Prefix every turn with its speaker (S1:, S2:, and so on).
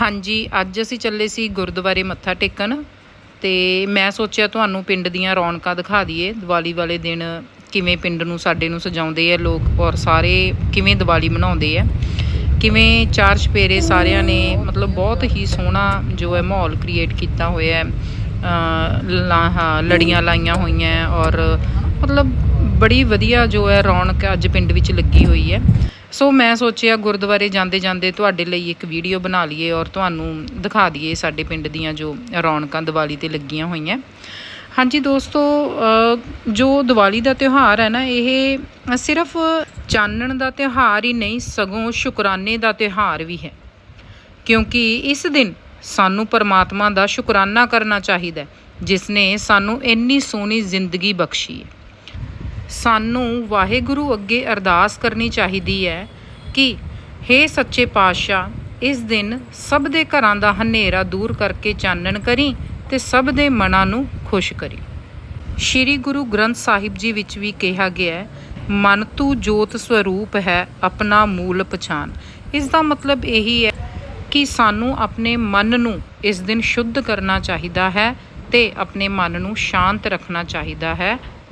S1: ਹਾਂਜੀ ਅੱਜ ਅਸੀਂ ਚੱਲੇ ਸੀ ਗੁਰਦੁਆਰੇ ਮੱਥਾ ਟੇਕਣ ਤੇ ਮੈਂ ਸੋਚਿਆ ਤੁਹਾਨੂੰ ਪਿੰਡ ਦੀਆਂ ਰੌਣਕਾਂ ਦਿਖਾ ਦਈਏ। ਦੀਵਾਲੀ ਵਾਲੇ ਦਿਨ ਕਿਵੇਂ ਪਿੰਡ ਨੂੰ ਸਾਡੇ ਨੂੰ ਸਜਾਉਂਦੇ ਆ ਲੋਕ ਔਰ ਸਾਰੇ ਕਿਵੇਂ ਦੀਵਾਲੀ ਮਨਾਉਂਦੇ ਆ। ਕਿਵੇਂ ਚਾਰ ਚਪੇਰੇ ਸਾਰਿਆਂ ਨੇ ਮਤਲਬ ਬਹੁਤ ਹੀ ਸੋਹਣਾ ਜੋ ਹੈ ਮਾਹੌਲ ਕ੍ਰੀਏਟ ਕੀਤਾ ਹੋਇਆ ਹੈ। ਲਾ- ਹਾਂ, ਲੜੀਆਂ ਲਾਈਆਂ ਹੋਈਆਂ ਔਰ ਮਤਲਬ ਬੜੀ ਵਧੀਆ ਜੋ ਹੈ ਰੌਣਕ ਅੱਜ ਪਿੰਡ ਵਿੱਚ ਲੱਗੀ ਹੋਈ ਹੈ। ਸੋ ਮੈਂ ਸੋਚਿਆ ਗੁਰਦੁਆਰੇ ਜਾਂਦੇ ਜਾਂਦੇ ਤੁਹਾਡੇ ਲਈ ਇੱਕ ਵੀਡੀਓ ਬਣਾ ਲਈਏ ਔਰ ਤੁਹਾਨੂੰ ਦਿਖਾ ਦਈਏ ਸਾਡੇ ਪਿੰਡ ਦੀਆਂ ਜੋ ਰੌਣਕਾਂ ਦੀਵਾਲੀ ਤੇ ਲੱਗੀਆਂ ਹੋਈਆਂ। ਹਾਂਜੀ ਦੋਸਤੋ ਜੋ ਦੀਵਾਲੀ ਦਾ ਤਿਉਹਾਰ ਹੈ ਨਾ, ਇਹ ਸਿਰਫ ਚਾਨਣ ਦਾ ਤਿਉਹਾਰ ਹੀ ਨਹੀਂ, ਸਗੋਂ ਸ਼ੁਕਰਾਨੇ ਦਾ ਤਿਉਹਾਰ ਵੀ ਹੈ। ਕਿਉਂਕਿ ਇਸ ਦਿਨ ਸਾਨੂੰ ਪਰਮਾਤਮਾ ਦਾ ਸ਼ੁਕਰਾਨਾ ਕਰਨਾ ਚਾਹੀਦਾ ਜਿਸ ਨੇ ਸਾਨੂੰ ਇੰਨੀ ਸੋਹਣੀ ਜ਼ਿੰਦਗੀ ਬਖਸ਼ੀ ਹੈ। ਸਾਨੂੰ ਵਾਹਿਗੁਰੂ ਅੱਗੇ ਅਰਦਾਸ ਕਰਨੀ ਚਾਹੀਦੀ ਹੈ ਕਿ हे ਸੱਚੇ ਪਾਤਸ਼ਾਹ, ਇਸ ਦਿਨ ਸਭ ਦੇ ਘਰਾਂ ਦਾ ਹਨੇਰਾ ਦੂਰ ਕਰਕੇ ਚਾਨਣ ਕਰੀ ਤੇ ਸਭ ਦੇ ਮਨਾਂ ਨੂੰ ਖੁਸ਼ ਕਰੀ। ਸ਼੍ਰੀ ਗੁਰੂ ਗ੍ਰੰਥ ਸਾਹਿਬ ਜੀ ਵਿੱਚ ਵੀ ਕਿਹਾ ਗਿਆ ਹੈ, ਮਨ ਤੂ ਜੋਤ ਸਰੂਪ ਹੈ ਆਪਣਾ ਮੂਲ ਪਛਾਨ ਇਸ ਦਾ ਮਤਲਬ ਇਹੀ ਹੈ ਕਿ ਸਾਨੂੰ ਆਪਣੇ ਮਨ ਨੂੰ ਇਸ ਦਿਨ ਸ਼ੁੱਧ ਕਰਨਾ ਚਾਹੀਦਾ ਹੈ ਤੇ ਆਪਣੇ ਮਨ ਨੂੰ ਸ਼ਾਂਤ ਰੱਖਣਾ ਚਾਹੀਦਾ ਹੈ।